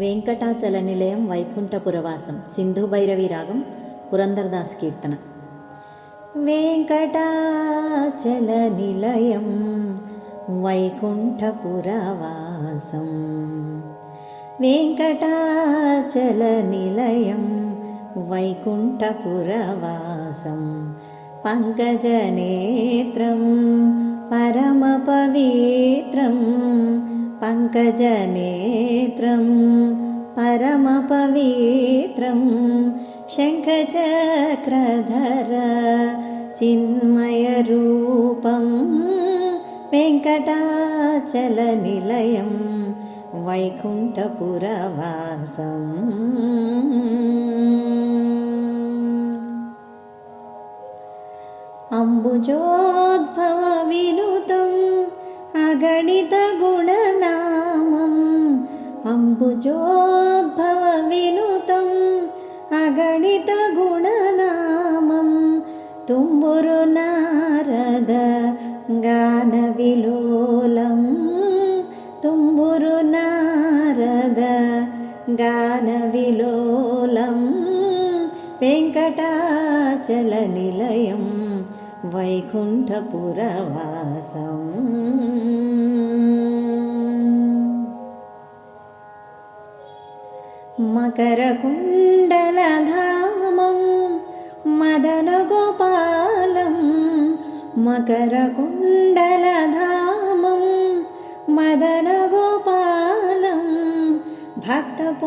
వెంకటాచల నిలయం వైకుంఠపురవాసం సింధు భైరవి రాగం పురందరదాస్ కీర్తన. వెంకటాచల నిలయం వైకుంఠపురవాసం వెంకటాచల నిలయం వైకుంఠపురవాసం పంకజనేత్రం పరమపవిత్రం पङ्कजनेत्रं परमपवित्रं शङ्खचक्रधर चिन्मयरूपं वेङ्कटाचलनिलयं वैकुण्ठपुरवासम्। अम्बुजोद्भवविनुतम् अगणितगुणनामम् అంబుజోద్భవ వినుతం అగణిత గుణనామం తుంబురు నారద గాన విలోలం తుంబురు నారద గాన విలోలం వెంకటాచల నిలయం వైకుంఠపురవాసం मकरकुण्डलधामं मदनगोपालं मकरकुण्डलधामं मदनगोपालं भक्तपोषकश्री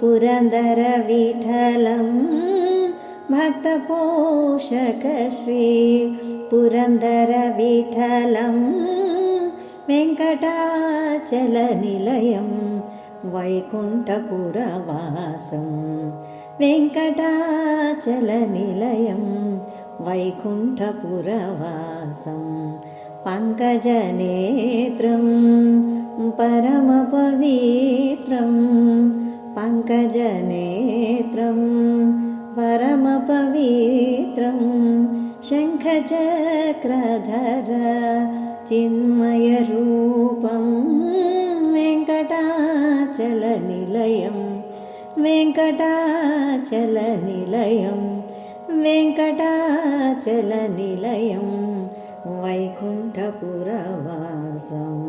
पुरन्दरविठलं भक्तपोषकश्री पुरन्दरविठलं वेङ्कटाचलनिलयं वैकुण्ठपुरवासं वेङ्कटाचलनिलयं वैकुण्ठपुरवासं पङ्कजनेत्रं परमपवित्रं पङ्कजनेत्रं परमपवित्रं शङ्खचक्रधर వెంకటాచల నిలయం. వెంకటాచల నిలయం. వెంకటాచల నిలయం. వైకుంఠపురవాసం.